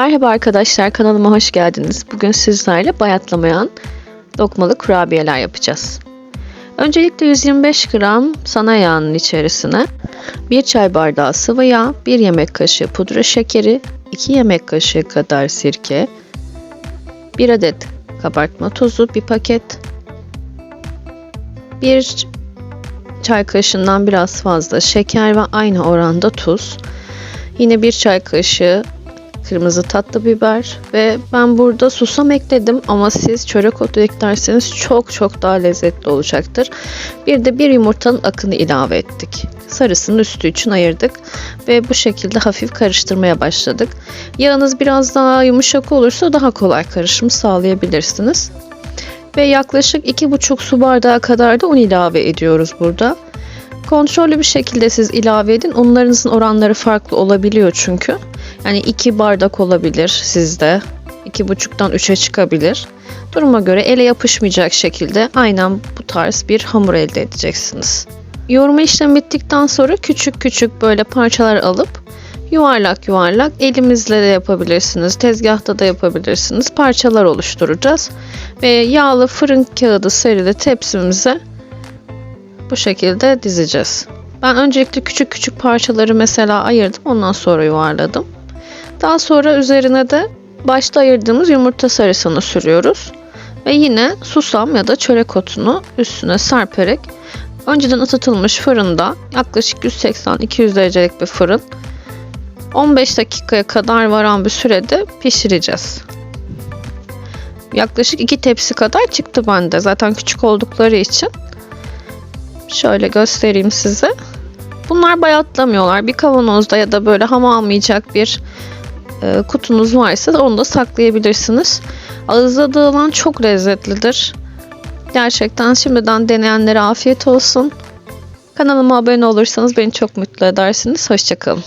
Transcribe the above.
Merhaba arkadaşlar kanalıma hoş geldiniz. Bugün sizlerle bayatlamayan dokmalı kurabiyeler yapacağız. Öncelikle 125 gram sana yağının içerisine 1 çay bardağı sıvı yağ, 1 yemek kaşığı pudra şekeri, 2 yemek kaşığı kadar sirke, 1 adet kabartma tozu, 1 paket, 1 çay kaşığından biraz fazla şeker ve aynı oranda tuz. Yine 1 çay kaşığı kırmızı tatlı biber ve ben burada susam ekledim ama siz çörek otu eklerseniz çok çok daha lezzetli olacaktır. Bir de bir yumurtanın akını ilave ettik. Sarısının üstü için ayırdık ve bu şekilde hafif karıştırmaya başladık. Yağınız biraz daha yumuşak olursa daha kolay karışımı sağlayabilirsiniz. Ve yaklaşık 2,5 su bardağı kadar da un ilave ediyoruz burada. Kontrollü bir şekilde siz ilave edin. Unlarınızın oranları farklı olabiliyor çünkü. Yani 2 bardak olabilir sizde. 2,5'tan 3'e çıkabilir. Duruma göre ele yapışmayacak şekilde aynen bu tarz bir hamur elde edeceksiniz. Yoğurma işlemi bittikten sonra küçük küçük böyle parçalar alıp yuvarlak yuvarlak elimizle de yapabilirsiniz. Tezgahta da yapabilirsiniz. Parçalar oluşturacağız. Ve yağlı fırın kağıdı serili tepsimize bu şekilde dizeceğiz. Ben öncelikle küçük küçük parçaları mesela ayırdım. Ondan sonra yuvarladım. Daha sonra üzerine de başta ayırdığımız yumurta sarısını sürüyoruz. Ve yine susam ya da çörek otunu üstüne serperek önceden ısıtılmış fırında yaklaşık 180-200 derecelik bir fırın 15 dakikaya kadar varan bir sürede pişireceğiz. Yaklaşık 2 tepsi kadar çıktı bende. Zaten küçük oldukları için. Şöyle göstereyim size. Bunlar bayatlamıyorlar. Bir kavanozda ya da böyle hava almayacak bir e, kutunuz varsa onu da saklayabilirsiniz. Ağızda dağılan çok lezzetlidir. Gerçekten şimdiden deneyenlere afiyet olsun. Kanalıma abone olursanız beni çok mutlu edersiniz. Hoşçakalın.